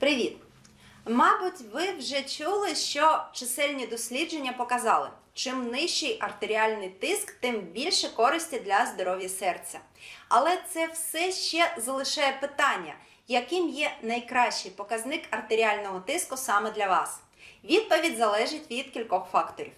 Привіт! Мабуть, ви вже чули, що чисельні дослідження показали, чим нижчий артеріальний тиск, тим більше користі для здоров'я серця. Але це все ще залишає питання, яким є найкращий показник артеріального тиску саме для вас. Відповідь залежить від кількох факторів.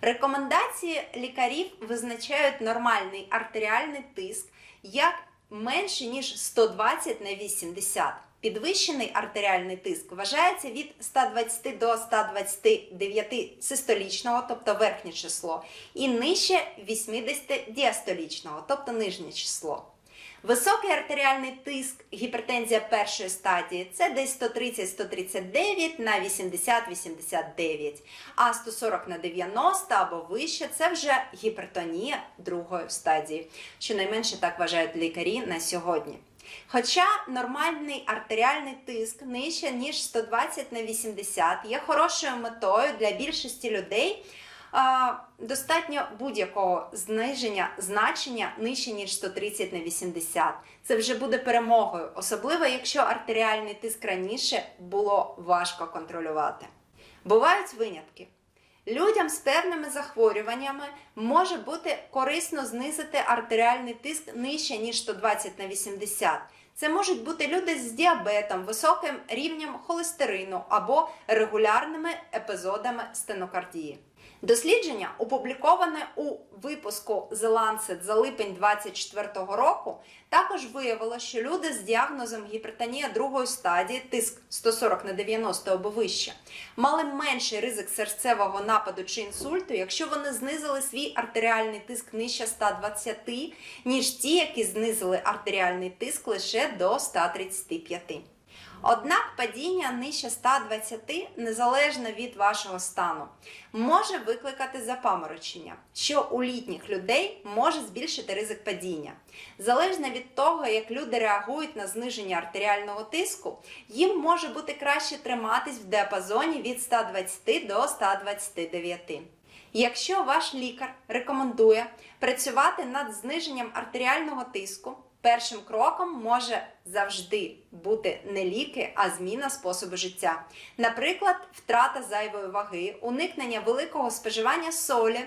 Рекомендації лікарів визначають нормальний артеріальний тиск як менше ніж 120 на 80. Підвищений артеріальний тиск вважається від 120 до 129 систолічного, тобто верхнє число, і нижче 80 діастолічного, тобто нижнє число. Високий артеріальний тиск, гіпертензія першої стадії це десь 130-139 на 80-89, а 140 на 90 або вище це вже гіпертонія другої стадії, щонайменше так вважають лікарі на сьогодні. Хоча нормальний артеріальний тиск нижче, ніж 120 на 80, є хорошою метою для більшості людей. Достатньо будь-якого зниження значення нижче, ніж 130 на 80. Це вже буде перемогою, особливо якщо артеріальний тиск раніше було важко контролювати. Бувають винятки. Людям з певними захворюваннями може бути корисно знизити артеріальний тиск нижче, ніж 120 на 80. Це можуть бути люди з діабетом, високим рівнем холестерину або регулярними епізодами стенокардії. Дослідження, опубліковане у випуску The Lancet за липень 2024 року, також виявило, що люди з діагнозом гіпертонія другої стадії, тиск 140 на 90 або вище, мали менший ризик серцевого нападу чи інсульту, якщо вони знизили свій артеріальний тиск нижче 120, ніж ті, які знизили артеріальний тиск лише до 135. Однак падіння нижче 120, незалежно від вашого стану, може викликати запаморочення, що у літніх людей може збільшити ризик падіння. Залежно від того, як люди реагують на зниження артеріального тиску, їм може бути краще триматись в діапазоні від 120 до 129. Якщо ваш лікар рекомендує працювати над зниженням артеріального тиску, першим кроком може завжди бути не ліки, а зміна способу життя. Наприклад, втрата зайвої ваги, уникнення великого споживання солі.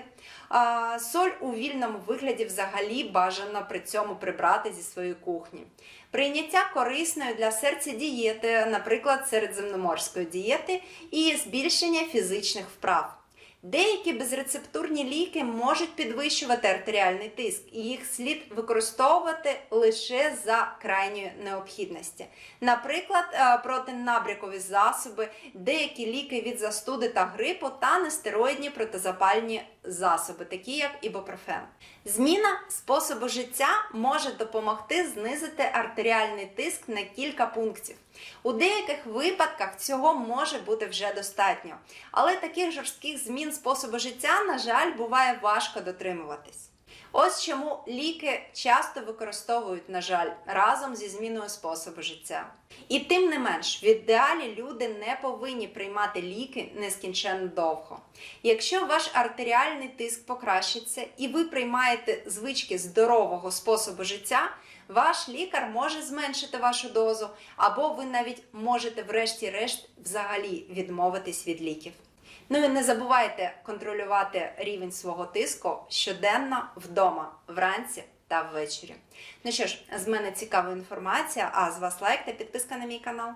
Соль у вільному вигляді взагалі бажано при цьому прибрати зі своєї кухні. Прийняття корисної для серця дієти, наприклад, середземноморської дієти, і збільшення фізичних вправ. Деякі безрецептурні ліки можуть підвищувати артеріальний тиск, і їх слід використовувати лише за крайньої необхідності. Наприклад, е, протинабрякові засоби, деякі ліки від застуди та грипу та нестероїдні протизапальні засоби, такі як ібупрофен. Зміна способу життя може допомогти знизити артеріальний тиск на кілька пунктів. У деяких випадках цього може бути вже достатньо, але таких жорстких змін способу життя, на жаль, буває важко дотримуватись. Ось чому ліки часто використовують, на жаль, разом зі зміною способу життя. І тим не менш, в ідеалі люди не повинні приймати ліки нескінченно довго. Якщо ваш артеріальний тиск покращиться і ви приймаєте звички здорового способу життя, ваш лікар може зменшити вашу дозу, або ви навіть можете, врешті-решт, взагалі відмовитись від ліків. Ну і не забувайте контролювати рівень свого тиску щоденно вдома, вранці та ввечері. Ну що ж, з мене цікава інформація, а з вас лайк та підписка на мій канал.